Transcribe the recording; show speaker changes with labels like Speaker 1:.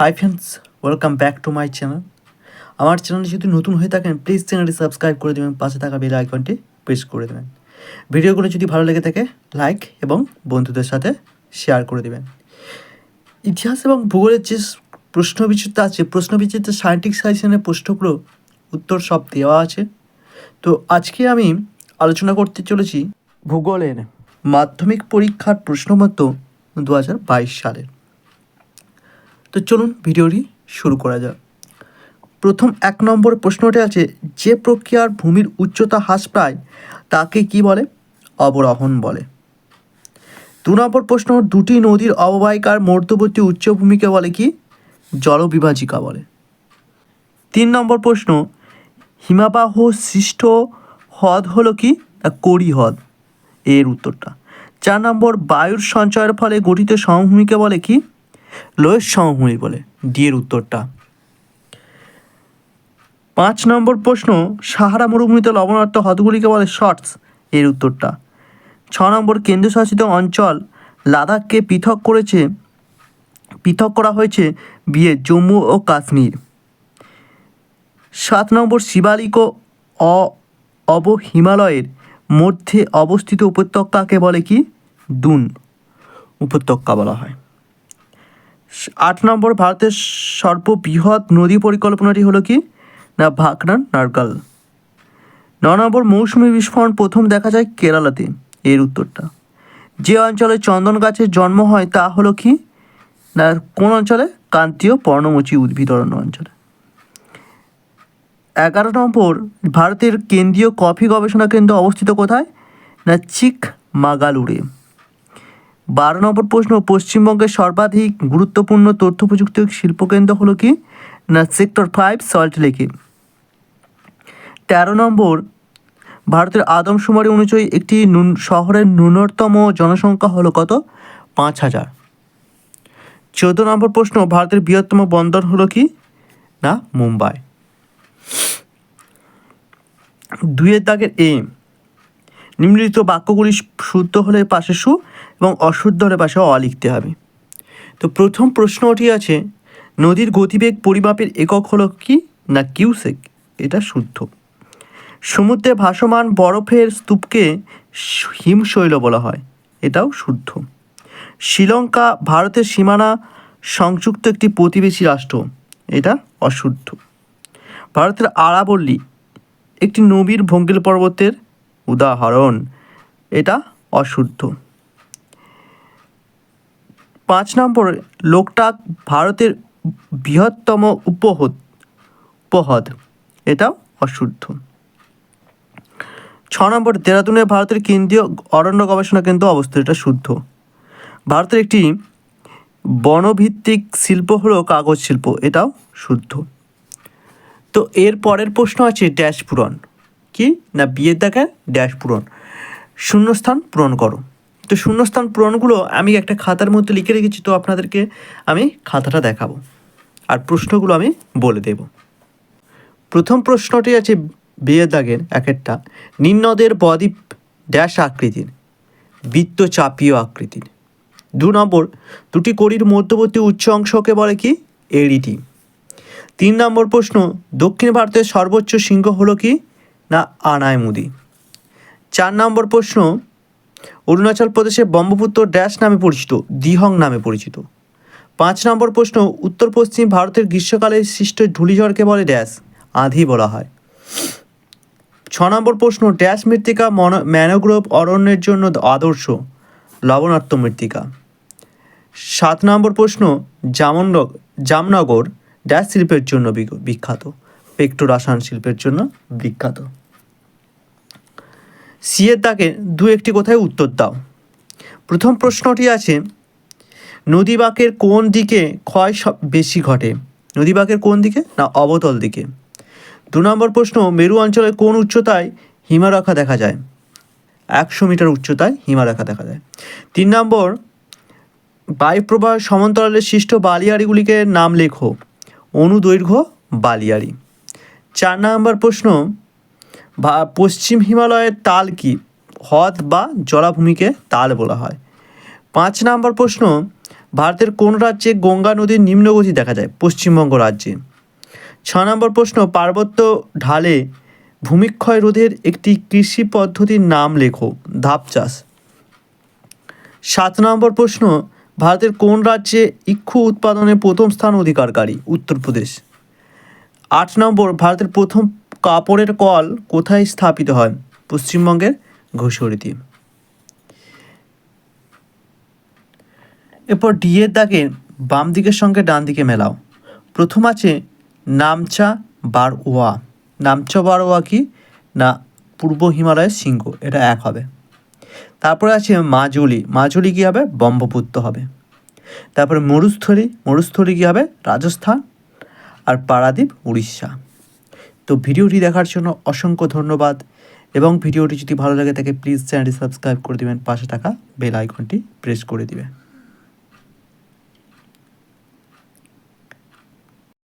Speaker 1: Hi friends welcome back to my channel আমার চ্যানেলে যদি নতুন হয়ে থাকেন প্লিজ চ্যানেলটি সাবস্ক্রাইব করে দেবেন, পাশে থাকা বেল আইকনটি প্রেস করে দেবেন। ভিডিওগুলো যদি ভালো লেগে থাকে লাইক এবং বন্ধুদের সাথে শেয়ার করে দেবেন। ইতিহাস এবং ভূগোলের যে প্রশ্নবিচিত্র আছে, প্রশ্নবিচিত্র সায়েন্টিফিক সাজেশনের প্রশ্নগুলো উত্তর সব দেওয়া আছে। তো আজকে আমি আলোচনা করতে চলেছি ভূগোলের মাধ্যমিক পরীক্ষার প্রশ্ন মতো দু হাজার বাইশ সালের। তো চলুন ভিডিওটি শুরু করা যাক। প্রথম এক নম্বর প্রশ্নটি আছে, যে প্রক্রিয়ার ভূমির উচ্চতা হ্রাস পায়, তাকে কি বলে? অবরোহণ বলে। দু নম্বর প্রশ্ন, দুটি নদীর অববাহিকার মধ্যবর্তী উচ্চভূমিকে বলে কি? জলবিভাজিকা বলে। তিন নম্বর প্রশ্ন, হিমাবাহ সৃষ্ট হ্রদ হলো কি? করি হ্রদ? এর উত্তরটা। চার নম্বর, বায়ুর সঞ্চয়ের ফলে গঠিত সমভূমিকে বলে কি? লোয়ের সমভূমি বলে, ডি এর উত্তরটা। পাঁচ নম্বর প্রশ্ন, সাহারা মরুভূমিতে লবণার্থ হ্রদগুলিকে বলে শর্টস, এর উত্তরটা। ছ নম্বর কেন্দ্রশাসিত অঞ্চল, লাদাখকে পৃথক করেছে, পৃথক করা হয়েছে বিয়ে জম্মু ও কাশ্মীর। সাত নম্বর শিবালিক ও অ- অব হিমালয়ের মধ্যে অবস্থিত উপত্যকাকে বলে কি? দুন, উপত্যকা বলা হয়। আট নম্বর ভারতের সর্ববৃহৎ নদী পরিকল্পনাটি হলো কি? না ভাকরান নারগাল ন নম্বর মৌসুমী বিস্ফোরণ প্রথম দেখা যায় কেরালাতে, এর উত্তরটা। যে অঞ্চলে চন্দন গাছের জন্ম হয় তা হলো কি? না, কোন অঞ্চলে? কান্তীয় পর্ণমোচী উদ্ভিদ অরণ্য অঞ্চলে। এগারো নম্বর, ভারতের কেন্দ্রীয় কফি গবেষণা কেন্দ্র অবস্থিত কোথায়? না চিক মাগালুরে বারো নম্বর প্রশ্ন, পশ্চিমবঙ্গের সর্বাধিক গুরুত্বপূর্ণ তথ্য প্রযুক্তি শিল্পকেন্দ্র হলো কি? না, সেক্টর ফাইভ, সল্ট লেকে তেরো নম্বর, ভারতের আদমশুমারি অনুযায়ী একটি ন্যূন- শহরের ন্যূনতম জনসংখ্যা হলো কত? পাঁচ হাজার। চোদ্দ নম্বর প্রশ্ন, ভারতের বৃহত্তম বন্দর হলো কি? না, মুম্বাই। দুইয়ের দাগের এ। নিম্নলিখিত বাক্যগুলি শুদ্ধ হলে পাশে সু এবং অশুদ্ধ হলে পাশে অ লিখতে হবে। তো প্রথম প্রশ্নটি আছে, নদীর গতিবেগ পরিমাপের একক হলো কি না কিউসেক? এটা শুদ্ধ। সমুদ্রে ভাসমান বরফের স্তূপকে হিমশৈল বলা হয়, এটাও শুদ্ধ। শ্রীলঙ্কা, ভারতের সীমানা সংযুক্ত একটি প্রতিবেশী রাষ্ট্র, এটা অশুদ্ধ। ভারতের আরাবল্লী, একটি নবীর ভঙ্গিল পর্বতের উদাহরণ, এটা অশুদ্ধ। পাঁচ নম্বর লোকটাক ভারতের বৃহত্তম উপহ্রদ উপহ্রদ। এটাও অশুদ্ধ। ছ নম্বর, দেরাদুনে ভারতের কেন্দ্রীয় অরণ্য গবেষণা কেন্দ্র অবস্থিত। এটা শুদ্ধ। ভারতের একটি বনভিত্তিক শিল্প হলো কাগজ শিল্প। এটাও শুদ্ধ। তো এর পরের প্রশ্ন আছে ড্যাশ পূরণ। কি? না বিয়ের দেখা ড্যাশ পূরণ। শূন্যস্থান পূরণ করো। তো শূন্যস্থান পূরণগুলো আমি একটা খাতার মধ্যে লিখে রেখেছি, তো আপনাদেরকে আমি খাতাটা দেখাবো আর প্রশ্নগুলো আমি বলে দেব। প্রথম প্রশ্নটি আছে বিয়ের দাগের এক একটা নিম্নদের বদ্বীপ ড্যাশ আকৃতির, বৃত্তচাপীয় আকৃতির। দু নম্বর, দুটি কড়ির মধ্যবর্তী উচ্চ অংশকে বলে কি? এডিটি তিন নম্বর প্রশ্ন, দক্ষিণ ভারতের সর্বোচ্চ শৃঙ্গ হলো কি? না আনায়মুদি চার নম্বর প্রশ্ন অরুণাচল প্রদেশের ব্রহ্মপুত্র ড্যাশ নামে পরিচিত, দিহং নামে পরিচিত। পাঁচ নম্বর প্রশ্ন, উত্তর পশ্চিম ভারতের গ্রীষ্মকালে সৃষ্ট ধূলিঝড়কে বলে ড্যাশ, আঁধি বলা হয়। ছ নম্বর প্রশ্ন, ড্যাশ মৃত্তিকা ম্যানোগ্রোভ অরণ্যের জন্য আদর্শ লবণাক্ত মৃত্তিকা। সাত নম্বর প্রশ্ন, জামনগ, জামনগর ড্যাশ শিল্পের জন্য বিখ্যাত পেট্রো রসায়ন শিল্পের জন্য বিখ্যাত। সিয়ের দাগে দু একটি কোথায় উত্তর দাও। প্রথম প্রশ্নটি আছে, নদীবাঁকের কোন দিকে ক্ষয় সব বেশি ঘটে? নদীবাঁকের কোন দিকে? না, অবতল দিকে। দু নম্বর প্রশ্ন, মেরু অঞ্চলে কোন উচ্চতায় হিমারেখা দেখা যায়? একশো মিটার উচ্চতায় হিমারেখা দেখা যায়। তিন নম্বর, বায়ুপ্রবাহ সমান্তরালে সৃষ্ট বালিয়াড়িগুলিকে নাম লেখো। অনুদৈর্ঘ্য বালিয়াড়ি। চার নম্বর প্রশ্ন ভা- পশ্চিম হিমালয়ের তাল কি? হ্রদ বা জলাভূমিকে তাল বলা হয়। পাঁচ নম্বর প্রশ্ন, ভারতের কোন রাজ্যে গঙ্গা নদীর নিম্নগতি দেখা যায়? পশ্চিমবঙ্গ রাজ্যে। ছ নম্বর প্রশ্ন, পার্বত্য ঢালে ভূমিক্ষয় রোধের একটি কৃষি পদ্ধতির নাম লেখো, ধাপ চাষ। সাত নম্বর প্রশ্ন, ভারতের কোন রাজ্যে ইক্ষু উৎপাদনে প্রথম স্থান অধিকারকারী? উত্তরপ্রদেশ। আট নম্বর, ভারতের প্রথম কাপড়ের কল কোথায় স্থাপিত হয়? পশ্চিমবঙ্গের ঘুষরিতে। এরপর ডি এর দাগে বাম দিকের সঙ্গে ডান দিকে মেলাও। প্রথম আছে নামচা বারওয়া। নামচা বারওয়া কি? না, পূর্ব হিমালয়ের সিংহ। এটা এক হবে। তারপরে আছে মাজুলি। মাজুলি কী হবে? ব্রহ্মপুত্র হবে। তারপরে মরুস্থলী। মরুস্থলী কী হবে? রাজস্থান। আর পারাদ্বীপ, উড়িষ্যা। তো ভিডিওটি দেখার জন্য অসংখ্য ধন্যবাদ। এবং ভিডিওটি যদি ভালো লাগে থাকে প্লিজ চ্যানেলটি সাবস্ক্রাইব করে দিবেন। পাশে থাকা বেল আইকনটি প্রেস করে দিবেন।